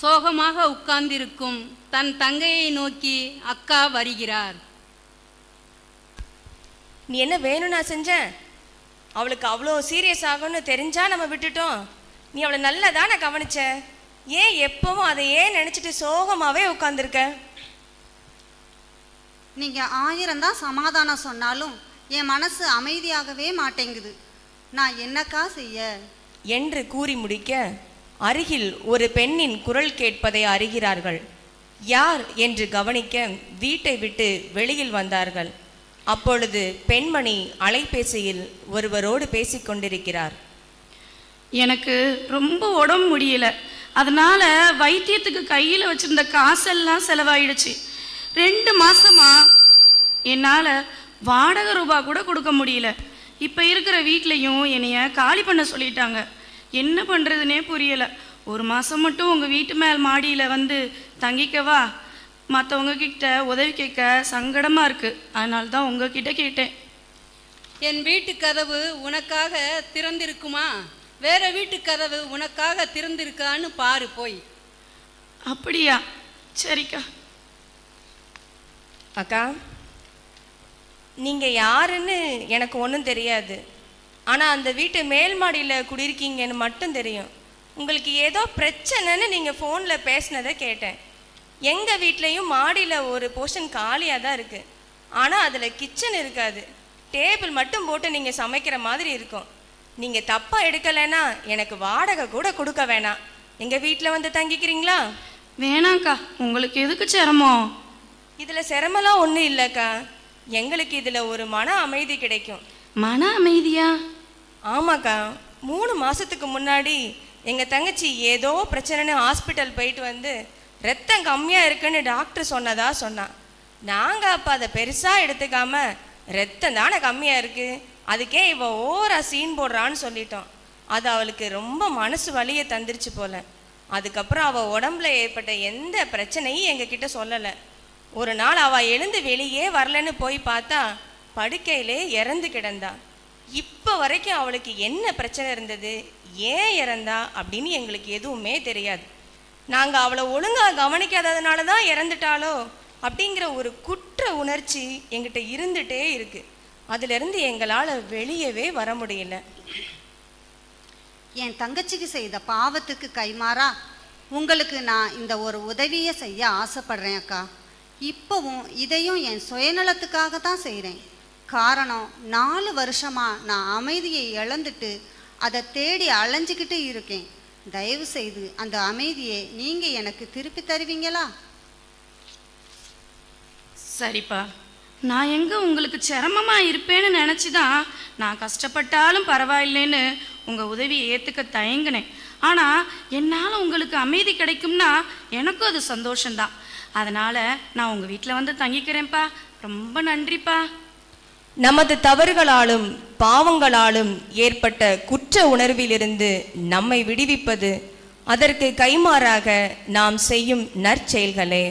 சோகமாக உட்கார்ந்திருக்கும் தன் தங்கையை நோக்கி அக்கா வருகிறார். நீ என்ன வேணும் நான் செஞ்சேன்? அவளுக்கு அவ்வளோ சீரியஸ் ஆகும்னு தெரிஞ்சா நம்ம விட்டுட்டோம். நீ அவளை நல்லா தானே கவனிச்ச? ஏன் எப்பவும் அதை ஏன் நினச்சிட்டு சோகமாகவே உட்காந்துருக்க நீங்க ஆயிரம் தான் சமாதானம் சொன்னாலும் என் மனசு அமைதியாகவே மாட்டேங்குது. நான் என்னக்கா செய்ய? என்று கூறி முடிக்க அருகில் ஒரு பெண்ணின் குரல் கேட்பதை அறிகிறார்கள். யார் என்று கவனிக்க வீட்டை விட்டு வெளியில் வந்தார்கள். அப்பொழுது பெண்மணி அலைபேசியில் ஒருவரோடு பேசிக்கொண்டிருக்கிறார் எனக்கு ரொம்ப உடம்பு முடியல. அதனால வைத்தியத்துக்கு கையில் வச்சிருந்த காசெல்லாம் செலவாயிடுச்சு. ரெண்டு மாசமா என்னால் வாடகை ரூபா கூட கொடுக்க முடியல. இப்போ இருக்கிற வீட்லேயும் என்னைய காலி பண்ண சொல்லிட்டாங்க. என்ன பண்ணுறதுனே புரியல. ஒரு மாதம் மட்டும் உங்கள் வீட்டு மேல் மாடியில் வந்து தங்கிக்கவா? மற்றவங்க கிட்ட உதவி கேட்க சங்கடமாக இருக்குது அதனால தான் உங்ககிட்ட கேட்டேன். என் வீட்டு கதவு உனக்காக திறந்திருக்குமா? வேற வீட்டு கதவு உனக்காக திறந்திருக்கான்னு பாரு போய். அப்படியா? சரிக்கா. அக்கா நீங்கள் யாருன்னு எனக்கு ஒன்றும் தெரியாது. ஆனால் அந்த வீட்டு மேல் மாடியில் குடியிருக்கீங்கன்னு மட்டும் தெரியும். உங்களுக்கு ஏதோ பிரச்சனைன்னு நீங்கள் ஃபோனில் பேசினதை கேட்டேன். எங்கள் வீட்லேயும் மாடியில் ஒரு போர்ஷன் காலியாக தான் இருக்குது ஆனால் அதில் கிச்சன் இருக்காது. டேபிள் மட்டும் போட்டு நீங்கள் சமைக்கிற மாதிரி இருக்கும். நீங்கள் தப்பாக எடுக்கலைன்னா எனக்கு வாடகை கூட கொடுக்க வேணாம். எங்கள் வீட்டில் வந்து தங்கிக்கிறீங்களா? வேணாங்க்கா உங்களுக்கு எதுக்கு சிரமம்? இதில் சிரமம்லாம் ஒன்றும் இல்லைக்கா. எங்களுக்கு இதில் ஒரு மன அமைதி கிடைக்கும். மன அமைதியா? ஆமாக்கா. மூணு மாதத்துக்கு முன்னாடி எங்கள் தங்கச்சி ஏதோ பிரச்சனைன்னு ஹாஸ்பிட்டல் போயிட்டு வந்து ரத்தம் கம்மியாக இருக்குன்னு டாக்டர் சொன்னதா சொன்னான் நாங்கள் அப்போ அதை பெருசாக எடுத்துக்காம ரத்தம் தானே கம்மியாக இருக்குது அதுக்கே இவள் ஓரா சீன் போடுறான்னு சொல்லிட்டோம். அது அவளுக்கு ரொம்ப மனசு வலியை தந்துருச்சு போல. அதுக்கப்புறம் அவள் உடம்புல ஏற்பட்ட எந்த பிரச்சனையும் எங்ககிட்ட சொல்லலை. ஒரு நாள் அவள் எழுந்து வெளியே வரலன்னு போய் பார்த்தா படுக்கையிலே இறந்து கிடந்தா. இப்போ வரைக்கும் அவளுக்கு என்ன பிரச்சனை இருந்தது? ஏன் இறந்தா? அப்படின்னு எங்களுக்கு எதுவுமே தெரியாது. நாங்கள் அவளை ஒழுங்காக கவனிக்காததுனால தான் இறந்துட்டாளோ? அப்படிங்கிற ஒரு குற்ற உணர்ச்சி எங்கிட்ட இருந்துட்டே இருக்கு. அதுலேருந்து எங்களால் வெளியவே வர முடியல. என் தங்கச்சிக்கு செய்த பாவத்துக்கு கைமாறா உங்களுக்கு நான் இந்த ஒரு உதவியை செய்ய ஆசைப்படுறேன் அக்கா. இப்போவும் இதையும் என் சுயநலத்துக்காக தான் செய்கிறேன் காரணம் நாலு வருஷமாக நான் அமைதியை இழந்துட்டு அதை தேடி அலைஞ்சிக்கிட்டு இருக்கேன். தயவு செய்து அந்த அமைதியை நீங்கள் எனக்கு திருப்பி தருவீங்களா? சரிப்பா. நான் எங்கே உங்களுக்கு சிரமமாக இருப்பேன்னு நினச்சி தான் நான் கஷ்டப்பட்டாலும் பரவாயில்லைன்னு உங்கள் உதவியை ஏற்றுக்க தயங்கினேன். ஆனால் என்னால் உங்களுக்கு அமைதி கிடைக்கும்னா எனக்கும் அது சந்தோஷம்தான். அதனால் நான் உங்கள் வீட்டில் வந்து தங்கிக்கிறேன்ப்பா. ரொம்ப நன்றிப்பா. நமது தவறுகளாலும் பாவங்களாலும் ஏற்பட்ட குற்ற உணர்விலிருந்து நம்மை விடுவிப்பது அதற்கு கைமாறாக நாம் செய்யும் நற்செயல்களே.